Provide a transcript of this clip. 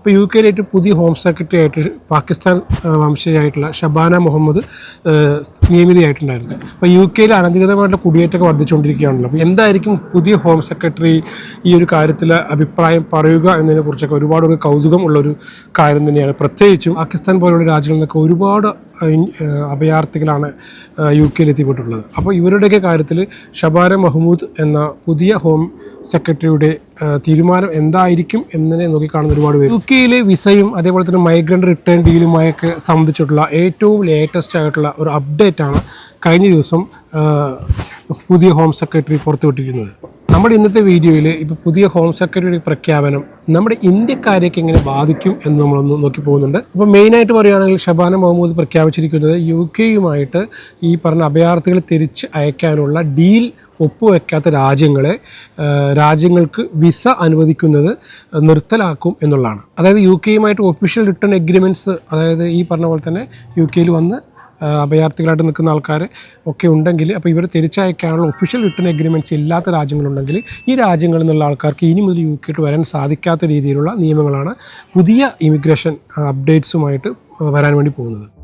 ഇപ്പോൾ യു കെയിലെ ഏറ്റവും പുതിയ ഹോം സെക്രട്ടറി ആയിട്ട് പാകിസ്ഥാൻ വംശജയായിട്ടുള്ള ഷബാന മുഹമ്മദ് നിയമിതയായിട്ടുണ്ടായിരുന്നു. അപ്പോൾ യു കെയിൽ അനധികൃതമായിട്ടുള്ള കുടിയേറ്റം വർദ്ധിച്ചുകൊണ്ടിരിക്കുകയാണല്ലോ. അപ്പോൾ എന്തായിരിക്കും പുതിയ ഹോം സെക്രട്ടറി ഈ ഒരു കാര്യത്തിൽ അഭിപ്രായം പറയുക എന്നതിനെക്കുറിച്ചൊക്കെ ഒരുപാട് ഒരു കൗതുകം ഉള്ളൊരു കാര്യം തന്നെയാണ്. പ്രത്യേകിച്ചും പാകിസ്ഥാൻ പോലുള്ള രാജ്യങ്ങളിൽ നിന്നൊക്കെ ഒരുപാട് അഭയാർത്ഥികളാണ് യു കെയിൽ എത്തിപ്പെട്ടിട്ടുള്ളത്. അപ്പോൾ ഇവരുടെയൊക്കെ കാര്യത്തിൽ ഷബാന മഹ്മൂദ് എന്ന പുതിയ ഹോം സെക്രട്ടറിയുടെ തീരുമാനം എന്തായിരിക്കും എന്നതിനെ നോക്കിക്കാണുന്ന ഒരുപാട് പേര്. യു കെയിലെ വിസയും അതേപോലെ തന്നെ മൈഗ്രന്റ് റിട്ടേൺ ഡീലുമായൊക്കെ സംബന്ധിച്ചിട്ടുള്ള ഏറ്റവും ലേറ്റസ്റ്റ് ആയിട്ടുള്ള ഒരു അപ്ഡേറ്റ് ആണ് കഴിഞ്ഞ ദിവസം പുതിയ ഹോം സെക്രട്ടറി പുറത്തുവിട്ടിരിക്കുന്നത് നമ്മുടെ ഇന്നത്തെ വീഡിയോയിൽ ഇപ്പോൾ പുതിയ ഹോം സെക്രട്ടറിയുടെ പ്രഖ്യാപനം നമ്മുടെ ഇന്ത്യക്കാരെയൊക്കെ എങ്ങനെ ബാധിക്കും എന്ന് നമ്മളൊന്ന് നോക്കി പോകുന്നുണ്ട്. അപ്പോൾ മെയിനായിട്ട് പറയുകയാണെങ്കിൽ ഷബാന മുഹമ്മദ് പ്രഖ്യാപിച്ചിരിക്കുന്നത് യു കെയുമായിട്ട് ഈ പറഞ്ഞ അഭയാർത്ഥികളെ തിരിച്ച് അയക്കാനുള്ള ഡീൽ ഒപ്പുവെക്കാത്ത രാജ്യങ്ങളെ രാജ്യങ്ങൾക്ക് വിസ അനുവദിക്കുന്നത് നിർത്തലാക്കും എന്നുള്ളതാണ്. അതായത് യു കെയുമായിട്ട് ഒഫീഷ്യൽ റിട്ടേൺ എഗ്രിമെന്റ്സ് അതായത് ഈ പറഞ്ഞ പോലെ തന്നെ യു കെയിൽ വന്ന് അഭയാർത്ഥികളായിട്ട് നിൽക്കുന്ന ആൾക്കാർ ഒക്കെ ഉണ്ടെങ്കിൽ അപ്പോൾ ഇവരെ തിരിച്ചയക്കാനുള്ള ഒഫീഷ്യൽ റിട്ടേൺ എഗ്രിമെന്റ്സ് ഇല്ലാത്ത രാജ്യങ്ങളുണ്ടെങ്കിൽ ഈ രാജ്യങ്ങളിൽ നിന്നുള്ള ആൾക്കാർക്ക് ഇനി മുതൽ യു കെട്ട് വരാൻ സാധിക്കാത്ത രീതിയിലുള്ള നിയമങ്ങളാണ് പുതിയ ഇമിഗ്രേഷൻ അപ്ഡേറ്റ്സുമായിട്ട് വരാൻ വേണ്ടി പോകുന്നത്.